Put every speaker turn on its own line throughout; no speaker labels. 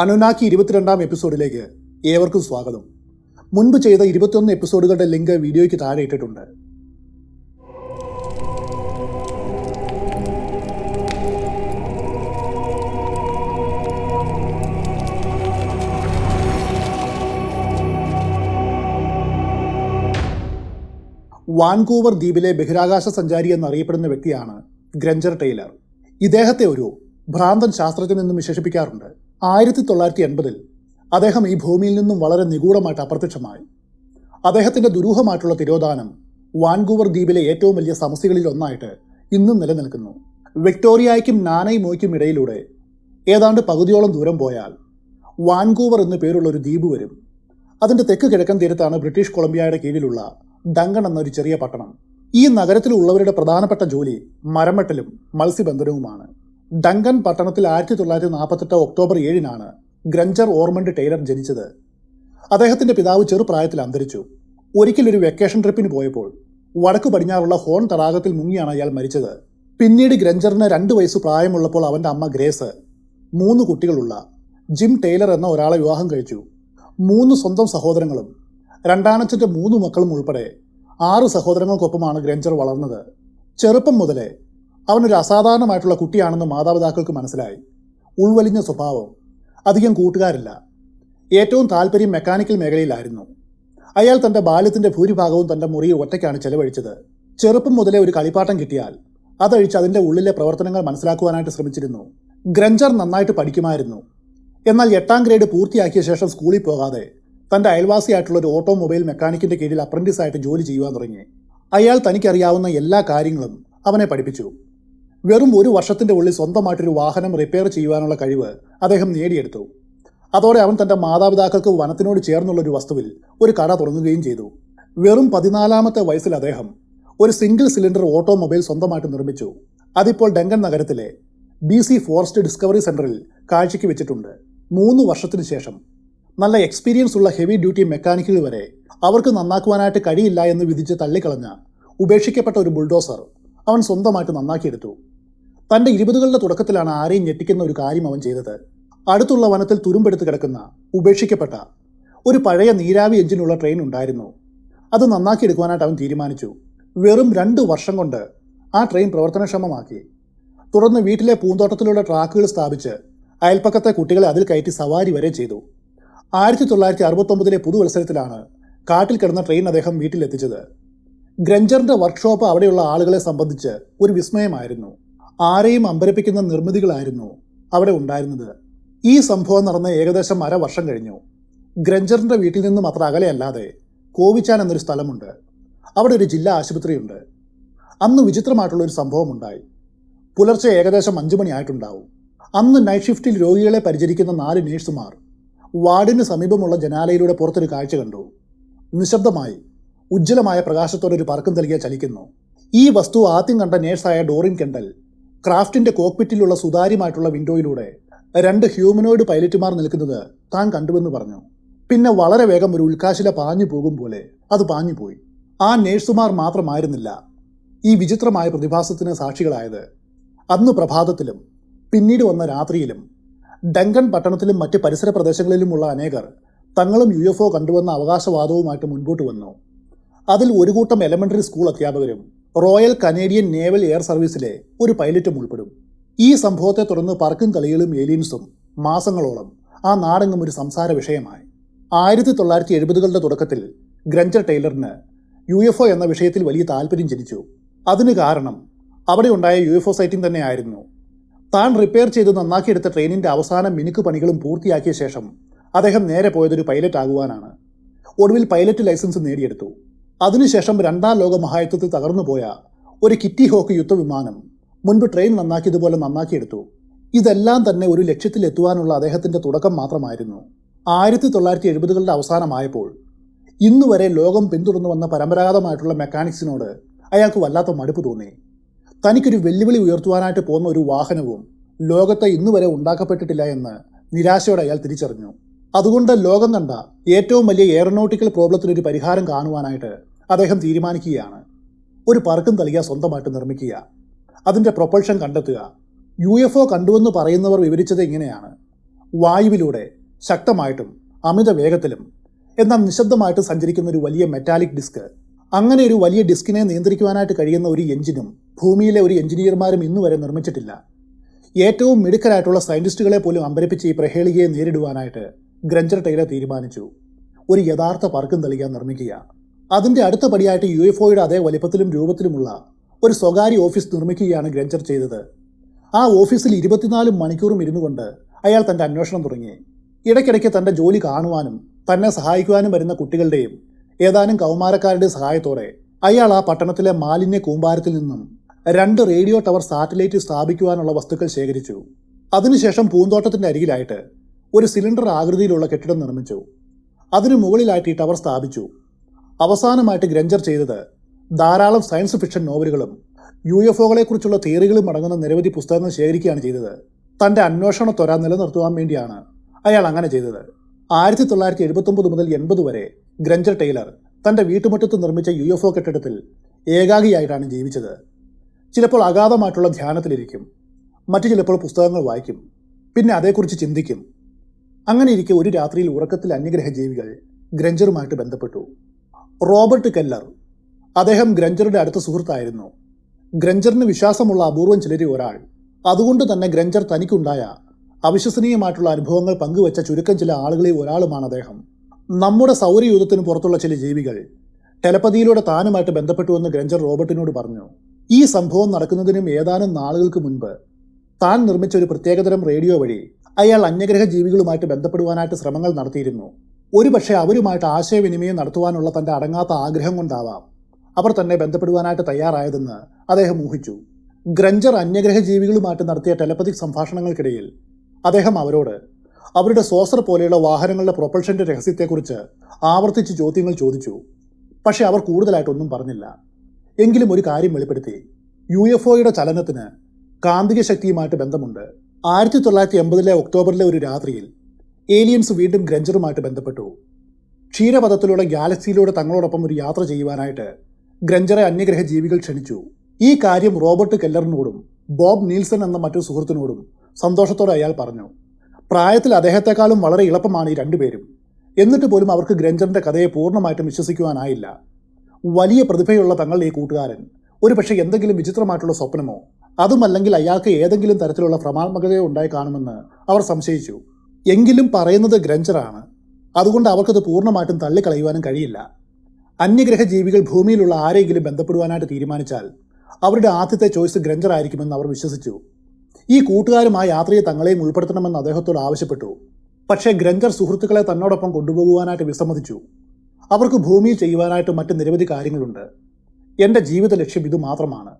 അനുനാക്കി ഇരുപത്തിരണ്ടാം എപ്പിസോഡിലേക്ക് ഏവർക്കും സ്വാഗതം. മുൻപ് ചെയ്ത ഇരുപത്തിയൊന്ന് എപ്പിസോഡുകളുടെ ലിങ്ക് വീഡിയോയ്ക്ക് താഴെ ഇട്ടിട്ടുണ്ട്. വാൻകൂവർ ദ്വീപിലെ ബഹിരാകാശ സഞ്ചാരി എന്നറിയപ്പെടുന്ന വ്യക്തിയാണ് ഗ്രഞ്ചർ ടൈലർ ഇദ്ദേഹത്തെ ഒരു ഭ്രാന്തൻ ശാസ്ത്രജ്ഞൻ എന്നും വിശേഷിപ്പിക്കാറുണ്ട്. ആയിരത്തി തൊള്ളായിരത്തി എൺപതിൽ അദ്ദേഹം ഈ ഭൂമിയിൽ നിന്നും വളരെ നിഗൂഢമായിട്ട് അപ്രത്യക്ഷമായി. അദ്ദേഹത്തിന്റെ ദുരൂഹമായിട്ടുള്ള തിരോധാനം വാൻകൂവർ ദ്വീപിലെ ഏറ്റവും വലിയ സമസ്യകളിൽ ഒന്നായിട്ട് ഇന്നും നിലനിൽക്കുന്നു. വിക്ടോറിയയ്ക്കും നാനൈ മോയ്ക്കും ഇടയിലൂടെ ഏതാണ്ട് പകുതിയോളം ദൂരം പോയാൽ വാൻകൂവർ എന്നു പേരുള്ള ഒരു ദ്വീപ് വരും. അതിന്റെ തെക്ക് കിഴക്കൻ തീരത്താണ് ബ്രിട്ടീഷ് കൊളംബിയയുടെ കീഴിലുള്ള ഡങ്കൺ എന്നൊരു ചെറിയ പട്ടണം. ഈ നഗരത്തിലുള്ളവരുടെ പ്രധാനപ്പെട്ട ജോലി മരമെട്ടലും മത്സ്യബന്ധനവുമാണ്. ഡങ്കൻ പട്ടണത്തിൽ ആയിരത്തി തൊള്ളായിരത്തി നാൽപ്പത്തെട്ട് ഒക്ടോബർ ഏഴിനാണ് ഗ്രഞ്ചർ ഓർമണ്ട് ടൈലർ ജനിച്ചത്. അദ്ദേഹത്തിന്റെ പിതാവ് ചെറുപ്രായത്തിൽ അന്തരിച്ചു. ഒരിക്കലൊരു വെക്കേഷൻ ട്രിപ്പിന് പോയപ്പോൾ വടക്കു പടിഞ്ഞാറുള്ള ഹോൺ തടാകത്തിൽ മുങ്ങിയാണ് അയാൾ മരിച്ചത്. പിന്നീട് ഗ്രഞ്ചറിന് രണ്ട് വയസ്സ് പ്രായമുള്ളപ്പോൾ അവന്റെ അമ്മ ഗ്രേസ് മൂന്ന് കുട്ടികളുള്ള ജിം ടൈലർ എന്ന ഒരാളെ വിവാഹം കഴിച്ചു. മൂന്ന് സ്വന്തം സഹോദരങ്ങളും രണ്ടാനച്ഛന്റെ മൂന്ന് മക്കളും ഉൾപ്പെടെ ആറ് സഹോദരങ്ങൾക്കൊപ്പമാണ് ഗ്രഞ്ചർ വളർന്നത്. ചെറുപ്പം മുതലേ അവനൊരു അസാധാരണമായിട്ടുള്ള കുട്ടിയാണെന്ന് മാതാപിതാക്കൾക്ക് മനസ്സിലായി. ഉൾവലിഞ്ഞ സ്വഭാവം. അധികം കൂട്ടുകാരില്ല. ഏറ്റവും താല്പര്യം മെക്കാനിക്കൽ മേഖലയിലായിരുന്നു. അയാൾ തന്റെ ബാല്യത്തിന്റെ ഭൂരിഭാഗവും തന്റെ മുറിയിൽ ഒറ്റയ്ക്കാണ് ചെലവഴിച്ചത്. ചെറുപ്പം മുതലേ ഒരു കളിപ്പാട്ടം കിട്ടിയാൽ അതഴിച്ച് അതിന്റെ ഉള്ളിലെ പ്രവർത്തനങ്ങൾ മനസ്സിലാക്കുവാനായിട്ട് ശ്രമിച്ചിരുന്നു. ഗ്രഞ്ചർ നന്നായിട്ട് പഠിക്കുമായിരുന്നു. എന്നാൽ എട്ടാം ഗ്രേഡ് പൂർത്തിയാക്കിയ ശേഷം സ്കൂളിൽ പോകാതെ തന്റെ അയൽവാസിയായിട്ടുള്ള ഒരു ഓട്ടോമൊബൈൽ മെക്കാനിക്കിന്റെ കീഴിൽ അപ്രന്റീസായിട്ട് ജോലി ചെയ്യുവാൻ തുടങ്ങി. അയാൾ തനിക്കറിയാവുന്ന എല്ലാ കാര്യങ്ങളും അവനെ പഠിപ്പിച്ചു. വെറും ഒരു വർഷത്തിന്റെ ഉള്ളിൽ സ്വന്തമായിട്ടൊരു വാഹനം റിപ്പയർ ചെയ്യുവാനുള്ള കഴിവ് അദ്ദേഹം നേടിയെടുത്തു. അതോടെ അവൻ തന്റെ മാതാപിതാക്കൾക്ക് വനത്തിനോട് ചേർന്നുള്ള ഒരു വസ്തുവിൽ ഒരു കട തുടങ്ങുകയും ചെയ്തു. വെറും പതിനാലാമത്തെ വയസ്സിൽ അദ്ദേഹം ഒരു സിംഗിൾ സിലിണ്ടർ ഓട്ടോമൊബൈൽ സ്വന്തമായിട്ട് നിർമ്മിച്ചു. അതിപ്പോൾ ഡെങ്കൻ നഗരത്തിലെ ബി സി ഫോറസ്റ്റ് ഡിസ്കവറി സെന്ററിൽ കാഴ്ചയ്ക്ക് വെച്ചിട്ടുണ്ട്. മൂന്ന് വർഷത്തിന് ശേഷം നല്ല എക്സ്പീരിയൻസ് ഉള്ള ഹെവി ഡ്യൂട്ടി മെക്കാനിക്കുകൾ വരെ അവർക്ക് നന്നാക്കുവാനായിട്ട് കഴിയില്ല എന്ന് വിധിച്ച് തള്ളിക്കളഞ്ഞ ഉപേക്ഷിക്കപ്പെട്ട ഒരു ബുൾഡോസർ അവൻ സ്വന്തമായിട്ട് നന്നാക്കിയെടുത്തു. തന്റെ ഇരുപതുകളുടെ തുടക്കത്തിലാണ് ആരെയും ഞെട്ടിക്കുന്ന ഒരു കാര്യം അവൻ ചെയ്തത്. അടുത്തുള്ള വനത്തിൽ തുരുമ്പെടുത്ത് കിടക്കുന്ന ഉപേക്ഷിക്കപ്പെട്ട ഒരു പഴയ നീരാവി എഞ്ചിനുള്ള ട്രെയിൻ ഉണ്ടായിരുന്നു. അത് നന്നാക്കിയെടുക്കുവാനായിട്ട് അവൻ തീരുമാനിച്ചു. വെറും രണ്ട് വർഷം കൊണ്ട് ആ ട്രെയിൻ പ്രവർത്തനക്ഷമമാക്കി. തുടർന്ന് വീട്ടിലെ പൂന്തോട്ടത്തിലുള്ള ട്രാക്കുകൾ സ്ഥാപിച്ച് അയൽപ്പക്കത്തെ കുട്ടികളെ അതിൽ കയറ്റി സവാരി വരെ ചെയ്തു. ആയിരത്തി തൊള്ളായിരത്തി അറുപത്തൊമ്പതിലെ പുതുവത്സരത്തിലാണ് കാട്ടിൽ കിടന്ന ട്രെയിൻ അദ്ദേഹം വീട്ടിലെത്തിച്ചത്. ഗ്രഞ്ചറിന്റെ വർക്ക്ഷോപ്പ് അവിടെയുള്ള ആളുകളെ സംബന്ധിച്ച് ഒരു വിസ്മയമായിരുന്നു. ആരെയും അമ്പരപ്പിക്കുന്ന നിർമ്മിതികളായിരുന്നു അവിടെ ഉണ്ടായിരുന്നത്. ഈ സംഭവം നടന്ന ഏകദേശം അര വർഷം കഴിഞ്ഞു. ഗ്രഞ്ചറിന്റെ വീട്ടിൽ നിന്നും അത്ര അകലെയല്ലാതെ കോവിച്ചാൻ എന്നൊരു സ്ഥലമുണ്ട്. അവിടെ ഒരു ജില്ലാ ആശുപത്രിയുണ്ട്. അന്ന് വിചിത്രമായിട്ടുള്ള ഒരു സംഭവം ഉണ്ടായി. പുലർച്ചെ ഏകദേശം അഞ്ചു മണിയായിട്ടുണ്ടാവും അന്ന് നൈറ്റ് ഷിഫ്റ്റിൽ രോഗികളെ പരിചരിക്കുന്ന നാല് നേഴ്സുമാർ വാർഡിന് സമീപമുള്ള ജനാലയിലൂടെ പുറത്തൊരു കാഴ്ച കണ്ടു. നിശബ്ദമായി ഉജ്ജ്വലമായ പ്രകാശത്തോടെ ഒരു പറക്കം നൽകിയ ചലിക്കുന്നു. ഈ വസ്തു ആദ്യം കണ്ട നേഴ്സായ ഡോറിൻ കെണ്ടൽ ക്രാഫ്റ്റിന്റെ കോക്പിറ്റിലുള്ള സുതാര്യമായിട്ടുള്ള വിൻഡോയിലൂടെ രണ്ട് ഹ്യൂമനോയിഡ് പൈലറ്റുമാർ നിൽക്കുന്നത് താൻ കണ്ടുവെന്ന് പറഞ്ഞു. പിന്നെ വളരെ വേഗം ഒരു ഉൽക്കാശില പാഞ്ഞു പോകും പോലെ അത് പാഞ്ഞുപോയി ആ നേഴ്സുമാർ മാത്രമായിരുന്നില്ല. ഈ വിചിത്രമായ പ്രതിഭാസത്തിന് സാക്ഷികളായത് അന്ന് പ്രഭാതത്തിലും പിന്നീട് വന്ന രാത്രിയിലും ഡങ്കൺ പട്ടണത്തിലും മറ്റ് പരിസര പ്രദേശങ്ങളിലുമുള്ള അനേകർ തങ്ങളും യു എഫ് ഒ കണ്ടുവന്ന അവകാശവാദവുമായിട്ട് മുൻപോട്ട് വന്നു. അതിൽ ഒരു കൂട്ടം എലമെന്ററി സ്കൂൾ അധ്യാപകരും റോയൽ കനേഡിയൻ നേവൽ എയർ സർവീസിലെ ഒരു പൈലറ്റും ഉൾപ്പെടും. ഈ സംഭവത്തെ തുടർന്ന് പറക്കും കളികളും ഏലിയൻസും മാസങ്ങളോളം ആ നാടെങ്ങും ഒരു സംസാര വിഷയമായി. ആയിരത്തി തൊള്ളായിരത്തി എഴുപതുകളുടെ തുടക്കത്തിൽ ഗ്രഞ്ചർ ടൈലറിന് യു എഫ് ഒ എന്ന വിഷയത്തിൽ വലിയ താല്പര്യം ജനിച്ചു. അതിന് കാരണം അവിടെ ഉണ്ടായ യു എഫ് ഒ സൈറ്റിംഗ് തന്നെയായിരുന്നു. താൻ റിപ്പയർ ചെയ്ത് നന്നാക്കിയെടുത്ത ട്രെയിനിന്റെ അവസാന മിനുക്ക് പണികളും പൂർത്തിയാക്കിയ ശേഷം അദ്ദേഹം നേരെ പോയതൊരു പൈലറ്റ് ആകുവാനാണ് ഒടുവിൽ പൈലറ്റ് ലൈസൻസ് നേടിയെടുത്തു. അതിനുശേഷം രണ്ടാം ലോക മഹായുദ്ധത്തിൽ തകർന്നുപോയ ഒരു കിറ്റി ഹോക്ക് യുദ്ധവിമാനം മുൻപ് ട്രെയിൻ നന്നാക്കിയതുപോലെ നന്നാക്കിയെടുത്തു. ഇതെല്ലാം തന്നെ ഒരു ലക്ഷ്യത്തിലെത്തുവാനുള്ള അദ്ദേഹത്തിന്റെ തുടക്കം മാത്രമായിരുന്നു. ആയിരത്തി തൊള്ളായിരത്തി എഴുപതുകളുടെ അവസാനമായപ്പോൾ ഇന്നു വരെ ലോകം പിന്തുടർന്നു വന്ന പരമ്പരാഗതമായിട്ടുള്ള മെക്കാനിക്സിനോട് അയാൾക്ക് വല്ലാത്ത മടുപ്പ് തോന്നി. തനിക്കൊരു വെല്ലുവിളി ഉയർത്തുവാനായിട്ട് പോകുന്ന ഒരു വാഹനവും ലോകത്തെ ഇന്നുവരെ ഉണ്ടാക്കപ്പെട്ടിട്ടില്ല എന്ന് നിരാശയോടെ അയാൾ തിരിച്ചറിഞ്ഞു. അതുകൊണ്ട് ലോകം കണ്ട ഏറ്റവും വലിയ എയറോനോട്ടിക്കൽ പ്രോബ്ലത്തിനൊരു പരിഹാരം കാണുവാനായിട്ട് അദ്ദേഹം തീരുമാനിക്കുകയാണ്. ഒരു പറക്കും തളിക സ്വന്തമായിട്ട് നിർമ്മിക്കുക. അതിന്റെ പ്രൊപ്പൾഷൻ കണ്ടെത്തുക. യു എഫ് ഒ കണ്ടുവെന്ന് പറയുന്നവർ വിവരിച്ചത് ഇങ്ങനെയാണ്. വായുവിലൂടെ ശക്തമായിട്ടും അമിത വേഗത്തിലും എന്നാൽ നിശബ്ദമായിട്ട് സഞ്ചരിക്കുന്ന ഒരു വലിയ മെറ്റാലിക് ഡിസ്ക് അങ്ങനെ ഒരു വലിയ ഡിസ്കിനെ നിയന്ത്രിക്കുവാനായിട്ട് കഴിയുന്ന ഒരു എഞ്ചിനും ഭൂമിയിലെ ഒരു എഞ്ചിനീയർമാരും ഇന്നുവരെ നിർമ്മിച്ചിട്ടില്ല. ഏറ്റവും മിടുക്കരായിട്ടുള്ള സയന്റിസ്റ്റുകളെ പോലും അമ്പരപ്പിച്ച് ഈ പ്രഹേളികയെ നേരിടുവാനായിട്ട് ഗ്രഞ്ചർ ടൈലർ തീരുമാനിച്ചു. ഒരു യഥാർത്ഥ പാർക്കും തളിക നിർമ്മിക്കുക. അതിന്റെ അടുത്ത പടിയായിട്ട് യു എഫ് ഒയുടെ അതേ വലിപ്പത്തിലും രൂപത്തിലുമുള്ള ഒരു സ്വകാര്യ ഓഫീസ് നിർമ്മിക്കുകയാണ് ഗ്രഞ്ചർ ചെയ്തത്. ആ ഓഫീസിൽ ഇരുപത്തിനാല് മണിക്കൂറും ഇരുന്നു കൊണ്ട് അയാൾ തന്റെ അന്വേഷണം തുടങ്ങി. ഇടയ്ക്കിടയ്ക്ക് തന്റെ ജോലി കാണുവാനും തന്നെ സഹായിക്കുവാനും വരുന്ന കുട്ടികളുടെയും ഏതാനും കൗമാരക്കാരുടെ സഹായത്തോടെ അയാൾ ആ പട്ടണത്തിലെ മാലിന്യ കൂമ്പാരത്തിൽ നിന്നും രണ്ട് റേഡിയോ ടവർ സാറ്റലൈറ്റ് സ്ഥാപിക്കുവാനുള്ള വസ്തുക്കൾ ശേഖരിച്ചു. അതിനുശേഷം പൂന്തോട്ടത്തിന്റെ അരികിലായിട്ട് ഒരു സിലിണ്ടർ ആകൃതിയിലുള്ള കെട്ടിടം നിർമ്മിച്ചു. അതിനു മുകളിലായിട്ട് ഈ ടവർ സ്ഥാപിച്ചു. അവസാനമായിട്ട് ഗ്രഞ്ചർ ചെയ്തത് ധാരാളം സയൻസ് ഫിക്ഷൻ നോവലുകളും യു എഫ് ഒകളെക്കുറിച്ചുള്ള തിയറികളും അടങ്ങുന്ന നിരവധി പുസ്തകങ്ങൾ ശേഖരിക്കുകയാണ് ചെയ്തത്. തന്റെ അന്വേഷണ ത്വര നിലനിർത്തുവാൻ വേണ്ടിയാണ് അയാൾ അങ്ങനെ ചെയ്തത്. ആയിരത്തി തൊള്ളായിരത്തി എഴുപത്തൊമ്പത് മുതൽ എൺപത് വരെ ഗ്രഞ്ചർ ടൈലർ തന്റെ വീട്ടുമുറ്റത്ത് നിർമ്മിച്ച യു എഫ് ഒ കെട്ടിടത്തിൽ ഏകാഗിയായിട്ടാണ് ജീവിച്ചത്. ചിലപ്പോൾ അഗാധമായിട്ടുള്ള ധ്യാനത്തിലിരിക്കും. മറ്റു ചിലപ്പോൾ പുസ്തകങ്ങൾ വായിക്കും. പിന്നെ അതേക്കുറിച്ച് ചിന്തിക്കും. അങ്ങനെ ഇരിക്കെ ഒരു രാത്രിയിൽ ഉറക്കത്തിൽ അന്യഗ്രഹ ജീവികൾ ഗ്രഞ്ചറുമായിട്ട് ബന്ധപ്പെട്ടു. Robert Keller. അദ്ദേഹം ഗ്രഞ്ചറുടെ അടുത്ത സുഹൃത്തായിരുന്നു. ഗ്രഞ്ചറിന് വിശ്വാസമുള്ള അപൂർവം ചിലരി ഒരാൾ. അതുകൊണ്ട് തന്നെ ഗ്രഞ്ചർ തനിക്കുണ്ടായ അവിശ്വസനീയമായിട്ടുള്ള അനുഭവങ്ങൾ പങ്കുവച്ച ചുരുക്കം ചില ആളുകളിൽ ഒരാളുമാണ് അദ്ദേഹം. നമ്മുടെ സൗരയൂഥത്തിന് പുറത്തുള്ള ചില ജീവികൾ ടെലപ്പതിയിലൂടെ താനുമായിട്ട് ബന്ധപ്പെട്ടുവെന്ന് ഗ്രഞ്ചർ റോബർട്ടിനോട് പറഞ്ഞു. ഈ സംഭവം നടക്കുന്നതിനും ഏതാനും നാളുകൾക്ക് മുൻപ് താൻ നിർമ്മിച്ച ഒരു പ്രത്യേകതരം റേഡിയോ വഴി അയാൾ അന്യഗ്രഹ ജീവികളുമായിട്ട് ബന്ധപ്പെടുവാനായിട്ട് ശ്രമങ്ങൾ നടത്തിയിരുന്നു. ഒരുപക്ഷെ അവരുമായിട്ട് ആശയവിനിമയം നടത്തുവാനുള്ള തന്റെ അടങ്ങാത്ത ആഗ്രഹം കൊണ്ടാവാം. അവർ തന്നെ ബന്ധപ്പെടുവാനായിട്ട് തയ്യാറായതെന്ന് അദ്ദേഹം ഊഹിച്ചു. ഗ്രഞ്ചർ അന്യഗ്രഹ ജീവികളുമായിട്ട് നടത്തിയ ടെലപ്പതിക് സംഭാഷണങ്ങൾക്കിടയിൽ അദ്ദേഹം അവരോട് അവരുടെ സോസർ പോലെയുള്ള വാഹനങ്ങളുടെ പ്രൊപ്പൽഷന്റെ രഹസ്യത്തെക്കുറിച്ച് ആവർത്തിച്ച് ചോദ്യങ്ങൾ ചോദിച്ചു. പക്ഷെ അവർ കൂടുതലായിട്ടൊന്നും പറഞ്ഞില്ല. എങ്കിലും ഒരു കാര്യം വെളിപ്പെടുത്തി. യു എഫ് ഒയുടെ ചലനത്തിന് കാന്തിക ശക്തിയുമായിട്ട് ബന്ധമുണ്ട്. ആയിരത്തി തൊള്ളായിരത്തി എൺപതിലെ ഒക്ടോബറിലെ ഒരു രാത്രിയിൽ ഏലിയൻസ് വീണ്ടും ഗ്രഞ്ചറുമായിട്ട് ബന്ധപ്പെട്ടു. ക്ഷീരപഥത്തിലൂടെ ഗാലക്സിയിലൂടെ തങ്ങളോടൊപ്പം ഒരു യാത്ര ചെയ്യുവാനായിട്ട് ഗ്രഞ്ചറെ അന്യഗ്രഹ ജീവികൾ ക്ഷണിച്ചു. ഈ കാര്യം റോബർട്ട് കെല്ലറിനോടും ബോബ് നീൽസൺ എന്ന മറ്റൊരു സുഹൃത്തിനോടും സന്തോഷത്തോടെ അയാൾ പറഞ്ഞു. പ്രായത്തിൽ അദ്ദേഹത്തെക്കാളും വളരെ എളുപ്പമാണ് ഈ രണ്ടുപേരും. എന്നിട്ട് പോലും അവർക്ക് ഗ്രഞ്ചറിന്റെ കഥയെ പൂർണമായിട്ടും വിശ്വസിക്കുവാനായില്ല. വലിയ പ്രതിഭയുള്ള തങ്ങളുടെ ഈ കൂട്ടുകാരൻ. ഒരു പക്ഷേ എന്തെങ്കിലും വിചിത്രമായിട്ടുള്ള സ്വപ്നമോ അതുമല്ലെങ്കിൽ അയാൾക്ക് ഏതെങ്കിലും തരത്തിലുള്ള ഭ്രമാത്മകതയോ ഉണ്ടായി കാണുമെന്ന് അവർ സംശയിച്ചു. എങ്കിലും പറയുന്നത് ഗ്രഞ്ചറാണ്. അതുകൊണ്ട് അവർക്കത് പൂർണമായിട്ടും തള്ളിക്കളയുവാനും കഴിയില്ല. അന്യഗ്രഹ ജീവികൾ ഭൂമിയിലുള്ള ആരെങ്കിലും ബന്ധപ്പെടുവാനായിട്ട് തീരുമാനിച്ചാൽ അവരുടെ ആദ്യത്തെ ചോയ്സ് ഗ്രഞ്ചർ ആയിരിക്കുമെന്ന് അവർ വിശ്വസിച്ചു. ഈ കൂട്ടുകാരുമായി യാത്രയെ തങ്ങളെയും ഉൾപ്പെടുത്തണമെന്ന് അദ്ദേഹത്തോട് ആവശ്യപ്പെട്ടു. പക്ഷേ ഗ്രഞ്ചർ സുഹൃത്തുക്കളെ തന്നോടൊപ്പം കൊണ്ടുപോകുവാനായിട്ട് വിസമ്മതിച്ചു. അവർക്ക് ഭൂമിയിൽ ചെയ്യുവാനായിട്ട് മറ്റ് നിരവധി കാര്യങ്ങളുണ്ട്. എന്റെ ജീവിത ലക്ഷ്യം ഇത് മാത്രമാണ്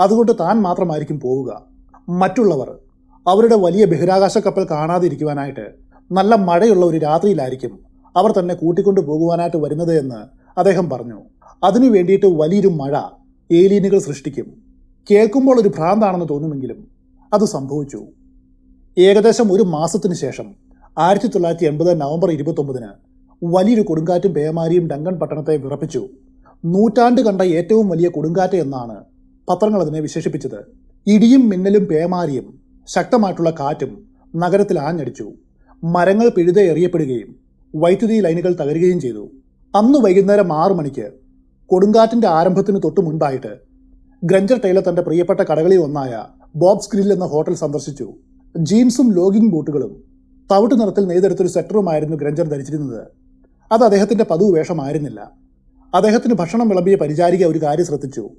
അതുകൊണ്ട് താൻ മാത്രമായിരിക്കും പോവുക. മറ്റുള്ളവർ അവരുടെ വലിയ ബഹിരാകാശ കപ്പൽ കാണാതിരിക്കുവാനായിട്ട് നല്ല മഴയുള്ള ഒരു രാത്രിയിലായിരിക്കും അവർ തന്നെ കൂട്ടിക്കൊണ്ടു പോകുവാനായിട്ട് വരുന്നത് എന്ന് അദ്ദേഹം പറഞ്ഞു. അതിനു വേണ്ടിയിട്ട് വലിയൊരു മഴ ഏലിയനുകൾ സൃഷ്ടിക്കും. കേൾക്കുമ്പോൾ ഒരു ഭ്രാന്താണെന്ന് തോന്നുമെങ്കിലും അത് സംഭവിച്ചു. ഏകദേശം ഒരു മാസത്തിന് ശേഷം ആയിരത്തി തൊള്ളായിരത്തി എൺപത് നവംബർ ഇരുപത്തൊമ്പതിന് വലിയൊരു കൊടുങ്കാറ്റും പേമാരിയും ഡങ്കൺ പട്ടണത്തെ വിറപ്പിച്ചു. നൂറ്റാണ്ട് കണ്ട ഏറ്റവും വലിയ കൊടുങ്കാറ്റ് എന്നാണ് പത്രങ്ങൾ അതിനെ വിശേഷിപ്പിച്ചത്. ഇടിയും മിന്നലും പേമാരിയും ശക്തമായിട്ടുള്ള കാറ്റും നഗരത്തിൽ ആഞ്ഞടിച്ചു. മരങ്ങൾ പിഴുതെ എറിയപ്പെടുകയും വൈദ്യുതി ലൈനുകൾ തകരുകയും ചെയ്തു. അന്ന് വൈകുന്നേരം ആറു മണിക്ക് കൊടുങ്കാറ്റിന്റെ ആരംഭത്തിന് തൊട്ടു മുൻപായിട്ട് ഗ്രഞ്ചർ ടൈലർ തന്റെ പ്രിയപ്പെട്ട കടകളിൽ ഒന്നായ ബോബ്സ് ഗ്രിൽ എന്ന ഹോട്ടൽ സന്ദർശിച്ചു. ജീൻസും ലോഗിംഗ് ബൂട്ടുകളും തവിട്ട് നിറത്തിൽ നെയ്തെടുത്തൊരു സെറ്ററുമായിരുന്നു ഗ്രഞ്ചർ ധരിച്ചിരുന്നത്. അത് അദ്ദേഹത്തിന്റെ പതിവ് വേഷമായിരുന്നില്ല. അദ്ദേഹത്തിന് ഭക്ഷണം വിളമ്പിയ പരിചാരിക ഒരു കാര്യം ശ്രദ്ധിച്ചു.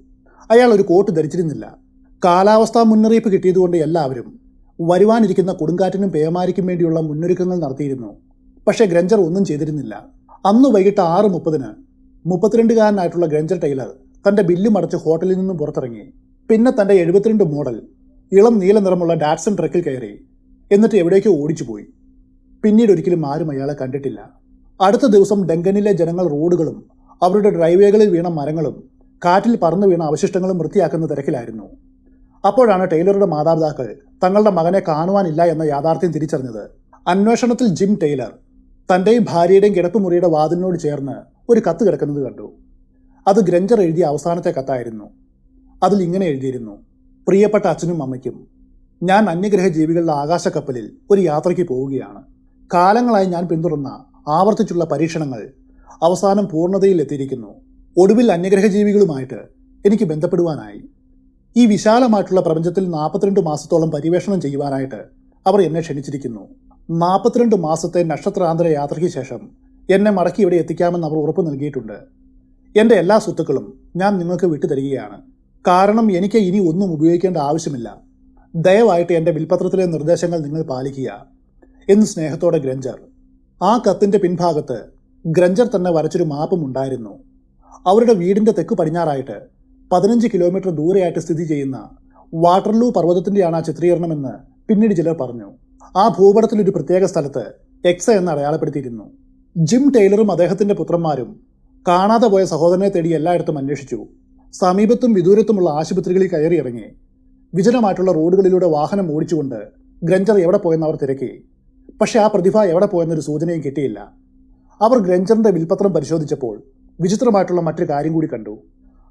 അയാൾ ഒരു കോട്ട് ധരിച്ചിരുന്നില്ല. കാലാവസ്ഥാ മുന്നറിയിപ്പ് കിട്ടിയതുകൊണ്ട് എല്ലാവരും വരുവാനിരിക്കുന്ന കൊടുങ്കാറ്റിനും പേമാരിക്കും വേണ്ടിയുള്ള മുന്നൊരുക്കങ്ങൾ നടത്തിയിരുന്നു. പക്ഷേ ഗ്രഞ്ചർ ഒന്നും ചെയ്തിരുന്നില്ല. അന്ന് വൈകിട്ട് ആറ് മുപ്പതിന് മുപ്പത്തിരണ്ടുകാരനായിട്ടുള്ള ഗ്രഞ്ചർ ടൈലർ തന്റെ ബില്ല് മടച്ച് ഹോട്ടലിൽ നിന്നും പുറത്തിറങ്ങി. പിന്നെ തന്റെ എഴുപത്തിരണ്ട് മോഡൽ ഇളം നീല നിറമുള്ള ഡാറ്റ്സൺ ട്രക്കിൽ കയറി. എന്നിട്ട് എവിടേക്കോ ഓടിച്ചു പോയി പിന്നീട് ഒരിക്കലും ആരും അയാളെ കണ്ടിട്ടില്ല. അടുത്ത ദിവസം ഡെങ്കനിലെ ജനങ്ങൾ റോഡുകളും അവരുടെ ഡ്രൈവേകളിൽ വീണ മരങ്ങളും കാറ്റിൽ പറന്നു വീണ അവശിഷ്ടങ്ങളും വൃത്തിയാക്കുന്ന തിരക്കിലായിരുന്നു. അപ്പോഴാണ് ടൈലറുടെ മാതാപിതാക്കൾ തങ്ങളുടെ മകനെ കാണുവാനില്ല എന്ന യാഥാർത്ഥ്യം തിരിച്ചറിഞ്ഞത്. അന്വേഷണത്തിൽ ജിം ടൈലർ തന്റെയും ഭാര്യയുടെയും കിടപ്പുമുറിയുടെ വാതിലിനോട് ചേർന്ന് ഒരു കത്ത് കിടക്കുന്നത് കണ്ടു. അത് ഗ്രഞ്ചർ എഴുതിയ അവസാനത്തെ കത്തായിരുന്നു. അതിൽ ഇങ്ങനെ എഴുതിയിരുന്നു. പ്രിയപ്പെട്ട അച്ഛനും അമ്മയ്ക്കും ഞാൻ അന്യഗ്രഹ ജീവികളുടെ ആകാശക്കപ്പലിൽ ഒരു യാത്രയ്ക്ക് പോവുകയാണ്. കാലങ്ങളായി ഞാൻ പിന്തുടർന്ന ആവർത്തിച്ചുള്ള പരീക്ഷണങ്ങൾ അവസാനം പൂർണതയിൽ എത്തിയിരിക്കുന്നു. ഒടുവിൽ അന്യഗ്രഹ ജീവികളുമായിട്ട് എനിക്ക് ബന്ധപ്പെടുവാനായി. ഈ വിശാലമായിട്ടുള്ള പ്രപഞ്ചത്തിൽ നാൽപ്പത്തിരണ്ട് മാസത്തോളം പര്യവേഷണം ചെയ്യുവാനായിട്ട് അവർ എന്നെ ക്ഷണിച്ചിരിക്കുന്നു. നാൽപ്പത്തിരണ്ട് മാസത്തെ നക്ഷത്രാന്തര യാത്രയ്ക്ക് ശേഷം എന്നെ മടക്കി ഇവിടെ എത്തിക്കാമെന്ന് അവർ ഉറപ്പ് നൽകിയിട്ടുണ്ട്. എന്റെ എല്ലാ സ്വത്തുക്കളും ഞാൻ നിങ്ങൾക്ക് വിട്ടുതരികയാണ്. കാരണം എനിക്ക് ഇനി ഒന്നും ഉപയോഗിക്കേണ്ട ആവശ്യമില്ല. ദയവായിട്ട് എന്റെ വിൽപത്രത്തിലെ നിർദ്ദേശങ്ങൾ നിങ്ങൾ പാലിക്കുക. എന്ന് സ്നേഹത്തോടെ ഗ്രഞ്ചർ ആ കത്തിന്റെ പിൻഭാഗത്ത് ഗ്രഞ്ചർ തന്നെ വരച്ചൊരു മാപ്പും ഉണ്ടായിരുന്നു. അവരുടെ വീടിന്റെ തെക്ക് പടിഞ്ഞാറായിട്ട് പതിനഞ്ച് കിലോമീറ്റർ ദൂരെയായിട്ട് സ്ഥിതി ചെയ്യുന്ന വാട്ടർലൂ പർവതത്തിന്റെയാണ് ആ ചിത്രീകരണമെന്ന് പിന്നീട് ചിലർ പറഞ്ഞു. ആ ഭൂപടത്തിൽ ഒരു പ്രത്യേക സ്ഥലത്ത് എക്സ എന്ന് അടയാളപ്പെടുത്തിയിരുന്നു. ജിം ടൈലറും അദ്ദേഹത്തിന്റെ പുത്രന്മാരും കാണാതെ പോയ സഹോദരനെ തേടി എല്ലായിടത്തും അന്വേഷിച്ചു. സമീപത്തും വിദൂരത്തുമുള്ള ആശുപത്രികളിൽ കയറിയിറങ്ങി. വിജനമായിട്ടുള്ള റോഡുകളിലൂടെ വാഹനം ഓടിച്ചുകൊണ്ട് ഗ്രഞ്ചർ എവിടെ പോയെന്ന് അവർ തിരക്കി. പക്ഷേ ആ പ്രതിഭ എവിടെ പോയെന്നൊരു സൂചനയും കിട്ടിയില്ല. അവർ ഗ്രഞ്ചറിന്റെ വിൽപത്രം പരിശോധിച്ചപ്പോൾ വിചിത്രമായിട്ടുള്ള മറ്റൊരു കാര്യം കൂടി കണ്ടു.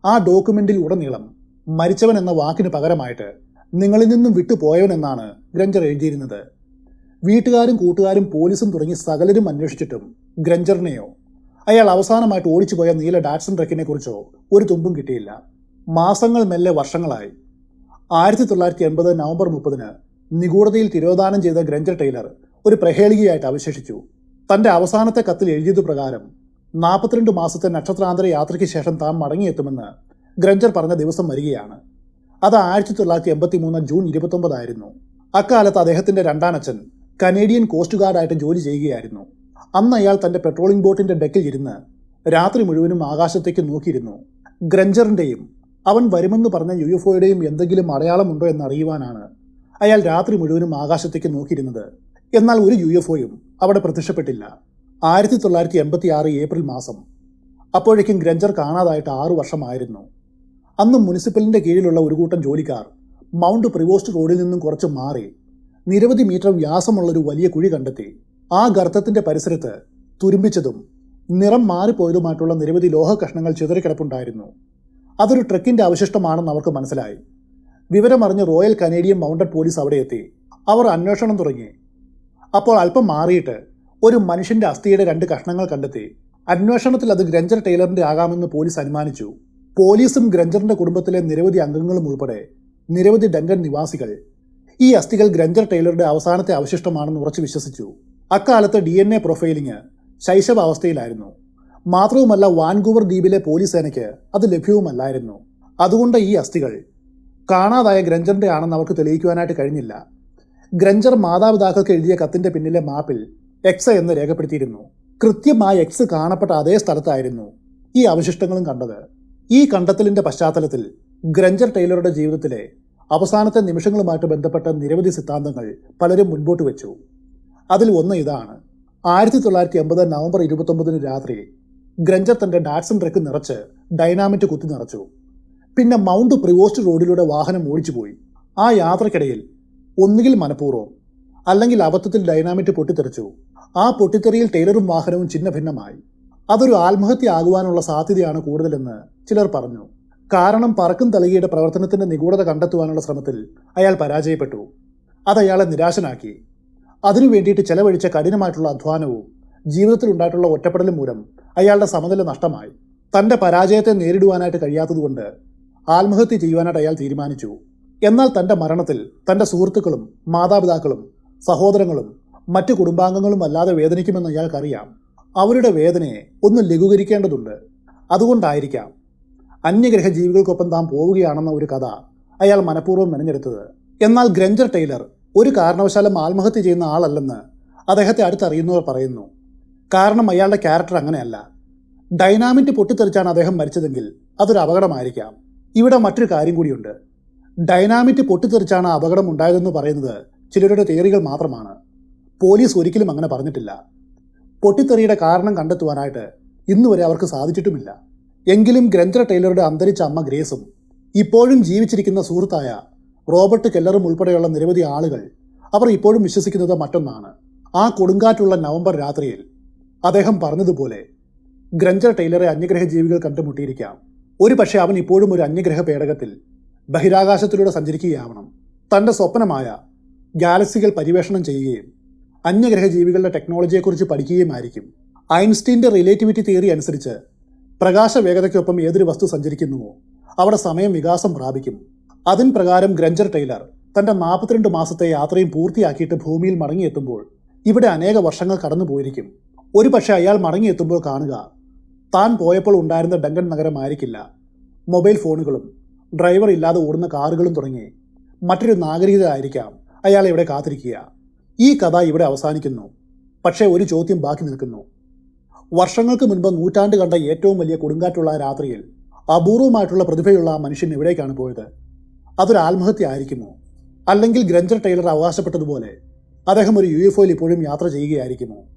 ആ ഡോക്യുമെന്റിൽ ഉടനീളം മരിച്ചവൻ എന്ന വാക്കിന് പകരമായിട്ട് നിങ്ങളിൽ നിന്നും വിട്ടുപോയവൻ എന്നാണ് ഗ്രഞ്ചർ എഴുതിയിരുന്നത്. വീട്ടുകാരും കൂട്ടുകാരും പോലീസും തുടങ്ങി സകലരും അന്വേഷിച്ചിട്ടും ഗ്രഞ്ചറിനെയോ അയാൾ അവസാനമായിട്ട് ഓടിച്ചുപോയ നീല ഡാറ്റ്സൺ ട്രക്കിനെ കുറിച്ചോ ഒരു തുമ്പും കിട്ടിയില്ല. മാസങ്ങൾ മെല്ലെ വർഷങ്ങളായി. ആയിരത്തി തൊള്ളായിരത്തി എൺപത് നവംബർ മുപ്പതിന് നിഗൂഢതയിൽ തിരോധാനം ചെയ്ത ഗ്രഞ്ചർ ടൈലർ ഒരു പ്രഹേളികയായിട്ട് അവശേഷിച്ചു. തന്റെ അവസാനത്തെ കത്തിൽ എഴുതിയത് പ്രകാരം നാൽപ്പത്തിരണ്ട് മാസത്തെ നക്ഷത്രാന്തര യാത്രയ്ക്ക് ശേഷം താൻ മടങ്ങിയെത്തുമെന്ന് ഗ്രഞ്ചർ പറഞ്ഞ ദിവസം വരികയാണ്. അത് ആയിരത്തി തൊള്ളായിരത്തി എൺപത്തി മൂന്ന് ജൂൺ ഇരുപത്തൊമ്പതായിരുന്നു. അക്കാലത്ത് അദ്ദേഹത്തിന്റെ രണ്ടാനച്ഛൻ കനേഡിയൻ കോസ്റ്റ് ഗാർഡായിട്ട് ജോലി ചെയ്യുകയായിരുന്നു. അന്ന് അയാൾ തന്റെ പെട്രോളിംഗ് ബോട്ടിന്റെ ഡെക്കിൽ ഇരുന്ന് രാത്രി മുഴുവനും ആകാശത്തേക്ക് നോക്കിയിരുന്നു. ഗ്രഞ്ചറിന്റെയും അവൻ വരുമെന്ന് പറഞ്ഞ യു എഫ് ഒയുടെയും എന്തെങ്കിലും അടയാളമുണ്ടോ എന്നറിയുവാനാണ് അയാൾ രാത്രി മുഴുവനും ആകാശത്തേക്ക് നോക്കിയിരുന്നത്. എന്നാൽ ഒരു യു എഫ് ഒയും അവിടെ പ്രത്യക്ഷപ്പെട്ടില്ല. ആയിരത്തി തൊള്ളായിരത്തി എൺപത്തി ആറ് ഏപ്രിൽ മാസം. അപ്പോഴേക്കും ഗ്രഞ്ചർ കാണാതായിട്ട് ആറു വർഷമായിരുന്നു. അന്ന് മുനിസിപ്പലിന്റെ കീഴിലുള്ള ഒരു കൂട്ടം ജോലിക്കാർ മൗണ്ട് പ്രിവോസ്റ്റ് റോഡിൽ നിന്നും കുറച്ച് മാറി നിരവധി മീറ്റർ വ്യാസമുള്ള ഒരു വലിയ കുഴി കണ്ടെത്തി. ആ ഗർത്തത്തിന്റെ പരിസരത്ത് തുരുമ്പിച്ചതും നിറം മാറിപ്പോയതുമായിട്ടുള്ള നിരവധി ലോഹ കഷ്ണങ്ങൾ ചിതറിക്കിടപ്പുണ്ടായിരുന്നു. അതൊരു ട്രക്കിന്റെ അവശിഷ്ടമാണെന്ന് അവർക്ക് മനസ്സിലായി. വിവരമറിഞ്ഞ് റോയൽ കനേഡിയൻ മൗണ്ടഡ് പോലീസ് അവിടെ എത്തി. അവർ അന്വേഷണം തുടങ്ങി. അപ്പോൾ അല്പം മാറിയിട്ട് ഒരു മനുഷ്യന്റെ അസ്ഥിയുടെ രണ്ട് കഷ്ണങ്ങൾ കണ്ടെത്തി. അന്വേഷണത്തിൽ അത് ഗ്രഞ്ചർ ടൈലറിന്റെ ആകാമെന്ന് പോലീസ് അനുമാനിച്ചു. പോലീസും ഗ്രഞ്ചറിന്റെ കുടുംബത്തിലെ നിരവധി അംഗങ്ങളും ഉൾപ്പെടെ നിരവധി ഡങ്കൻ നിവാസികൾ ഈ അസ്ഥികൾ ഗ്രഞ്ചർ ടൈലറുടെ അവസാനത്തെ അവശിഷ്ടമാണെന്ന് ഉറച്ചു വിശ്വസിച്ചു. അക്കാലത്ത് ഡി എൻ എ പ്രൊഫൈലിംഗ് ശൈശവ അവസ്ഥയിലായിരുന്നു. മാത്രവുമല്ല വാൻകൂവർ ദ്വീപിലെ പോലീസ് സേനയ്ക്ക് അത് ലഭ്യവുമല്ലായിരുന്നു. അതുകൊണ്ട് ഈ അസ്ഥികൾ കാണാതായ ഗ്രഞ്ചറിന്റെ ആണെന്ന് അവർക്ക് തെളിയിക്കുവാനായിട്ട് കഴിഞ്ഞില്ല. ഗ്രഞ്ചർ മാതാപിതാക്കൾക്ക് എഴുതിയ കത്തിന്റെ പിന്നിലെ മാപ്പിൽ എക്സ് എന്ന് രേഖപ്പെടുത്തിയിരുന്നു. കൃത്യമായി എക്സ് കാണപ്പെട്ട അതേ സ്ഥലത്തായിരുന്നു ഈ അവശിഷ്ടങ്ങളും കണ്ടത്. ഈ കണ്ടെത്തലിന്റെ പശ്ചാത്തലത്തിൽ ഗ്രഞ്ചർ ടൈലറുടെ ജീവിതത്തിലെ അവസാനത്തെ നിമിഷങ്ങളുമായിട്ട് ബന്ധപ്പെട്ട നിരവധി സിദ്ധാന്തങ്ങൾ പലരും മുൻപോട്ട് വെച്ചു. അതിൽ ഒന്ന് ഇതാണ്. ആയിരത്തി തൊള്ളായിരത്തി എൺപത് നവംബർ ഇരുപത്തൊമ്പതിന് രാത്രി ഗ്രഞ്ചർ തന്റെ ഡാറ്റ്സൺ ട്രക്ക് നിറച്ച് ഡൈനാമിറ്റ് കുത്തി നിറച്ചു. പിന്നെ മൗണ്ട് പ്രിവോസ്റ്റ് റോഡിലൂടെ വാഹനം ഓടിച്ചു പോയി ആ യാത്രക്കിടയിൽ ഒന്നുകിൽ മനഃപൂർവം അല്ലെങ്കിൽ അബദ്ധത്തിൽ ഡൈനാമിറ്റ് പൊട്ടിത്തെറിച്ചു. ആ പൊട്ടിത്തെറിയിൽ ടൈലറും വാഹനവും ചിന്ന ഭിന്നമായി അതൊരു ആത്മഹത്യ ആകുവാനുള്ള സാധ്യതയാണ് കൂടുതലെന്ന് ചിലർ പറഞ്ഞു. കാരണം പറക്കും തലകിയുടെ പ്രവർത്തനത്തിന്റെ നിഗൂഢത കണ്ടെത്തുവാനുള്ള ശ്രമത്തിൽ അയാൾ പരാജയപ്പെട്ടു. അത് അയാളെ നിരാശനാക്കി. അതിനു വേണ്ടിയിട്ട് ചെലവഴിച്ച കഠിനമായിട്ടുള്ള അധ്വാനവും ജീവിതത്തിൽ ഉണ്ടായിട്ടുള്ള ഒറ്റപ്പെടലും മൂലം അയാളുടെ സമനില നഷ്ടമായി. തന്റെ പരാജയത്തെ നേരിടുവാനായിട്ട് കഴിയാത്തതുകൊണ്ട് ആത്മഹത്യ ചെയ്യുവാനായിട്ട് അയാൾ തീരുമാനിച്ചു. എന്നാൽ തന്റെ മരണത്തിൽ തന്റെ സുഹൃത്തുക്കളും മാതാപിതാക്കളും സഹോദരങ്ങളും മറ്റു കുടുംബാംഗങ്ങളും അല്ലാതെ വേദനിക്കുമെന്ന് അയാൾക്കറിയാം. അവരുടെ വേദനയെ ഒന്ന് ലഘൂകരിക്കേണ്ടതുണ്ട്. അതുകൊണ്ടായിരിക്കാം അന്യഗ്രഹ ജീവികൾക്കൊപ്പം താൻ പോവുകയാണെന്ന ഒരു കഥ അയാൾ മനഃപൂർവം മെനഞ്ഞെടുത്തത്. എന്നാൽ ഗ്രഞ്ചർ ടൈലർ ഒരു കാരണവശാലും ആത്മഹത്യ ചെയ്യുന്ന ആളല്ലെന്ന് അദ്ദേഹത്തെ അടുത്തറിയുന്നവർ പറയുന്നു. കാരണം അയാളുടെ ക്യാരക്ടർ അങ്ങനെയല്ല. ഡൈനാമിറ്റ് പൊട്ടിത്തെറിച്ചാണ് അദ്ദേഹം മരിച്ചതെങ്കിൽ അതൊരു അപകടമായിരിക്കാം. ഇവിടെ മറ്റൊരു കാര്യം കൂടിയുണ്ട്. ഡൈനാമിറ്റ് പൊട്ടിത്തെറിച്ചാണ് അപകടം ഉണ്ടായതെന്ന് പറയുന്നത് ചിലരുടെ തിയറികൾ മാത്രമാണ്. പോലീസ് ഒരിക്കലും അങ്ങനെ പറഞ്ഞിട്ടില്ല. പൊട്ടിത്തെറിയുടെ കാരണം കണ്ടെത്തുവാനായിട്ട് ഇന്നുവരെ അവർക്ക് സാധിച്ചിട്ടുമില്ല. എങ്കിലും ഗ്രന്ഥ ടൈലറുടെ അന്തരിച്ച അമ്മ ഗ്രേസും ഇപ്പോഴും ജീവിച്ചിരിക്കുന്ന സുഹൃത്തായ റോബർട്ട് കെല്ലറും ഉൾപ്പെടെയുള്ള നിരവധി ആളുകൾ അവർ ഇപ്പോഴും വിശ്വസിക്കുന്നത് മറ്റൊന്നാണ്. ആ കൊടുങ്കാറ്റുള്ള നവംബർ രാത്രിയിൽ അദ്ദേഹം പറഞ്ഞതുപോലെ ഗ്രഞ്ചർ ടൈലറെ അന്യഗ്രഹ ജീവികൾ കണ്ടുമുട്ടിയിരിക്കാം. ഒരു പക്ഷേ അവൻ ഇപ്പോഴും ഒരു അന്യഗ്രഹ പേടകത്തിൽ ബഹിരാകാശത്തിലൂടെ സഞ്ചരിക്കുകയാവണം. തന്റെ സ്വപ്നമായ ഗാലക്സികൾ പര്യവേഷണം ചെയ്യുകയും അന്യഗ്രഹ ജീവികളുടെ ടെക്നോളജിയെക്കുറിച്ച് പഠിക്കുകയുമായിരിക്കും. ഐൻസ്റ്റീന്റെ റിലേറ്റിവിറ്റി തിയറി അനുസരിച്ച് പ്രകാശ വേഗതയ്ക്കൊപ്പം ഏതൊരു വസ്തു സഞ്ചരിക്കുന്നുവോ അവിടെ സമയം വികാസം പ്രാപിക്കും. അതിൻ പ്രകാരം ഗ്രഞ്ചർ ടൈലർ തന്റെ നാൽപ്പത്തിരണ്ട് മാസത്തെ യാത്രയും പൂർത്തിയാക്കിയിട്ട് ഭൂമിയിൽ മടങ്ങിയെത്തുമ്പോൾ ഇവിടെ അനേക വർഷങ്ങൾ കടന്നു പോയിരിക്കും ഒരു പക്ഷേ അയാൾ മടങ്ങിയെത്തുമ്പോൾ കാണുക താൻ പോയപ്പോൾ ഉണ്ടായിരുന്ന ഡങ്കൻ നഗരമായിരിക്കില്ല. മൊബൈൽ ഫോണുകളും ഡ്രൈവർ ഇല്ലാതെ ഓടുന്ന കാറുകളും തുടങ്ങി മറ്റൊരു നാഗരികത ആയിരിക്കാം അയാൾ ഇവിടെ കാത്തിരിക്കുക. ഈ കഥ ഇവിടെ അവസാനിക്കുന്നു. പക്ഷേ ഒരു ചോദ്യം ബാക്കി നിൽക്കുന്നു. വർഷങ്ങൾക്ക് മുൻപ് നൂറ്റാണ്ട് കണ്ട ഏറ്റവും വലിയ കൊടുങ്കാറ്റുള്ള രാത്രിയിൽ അപൂർവമായിട്ടുള്ള പ്രതിഭയുള്ള ആ മനുഷ്യൻ എവിടേക്കാണ് പോയത്? അതൊരു ആത്മഹത്യ ആയിരിക്കുമോ? അല്ലെങ്കിൽ ഗ്രഞ്ചർ ടൈലർ അവകാശപ്പെട്ടതുപോലെ അദ്ദേഹം ഒരു യു എഫ് ഇപ്പോഴും യാത്ര ചെയ്യുകയായിരിക്കുമോ?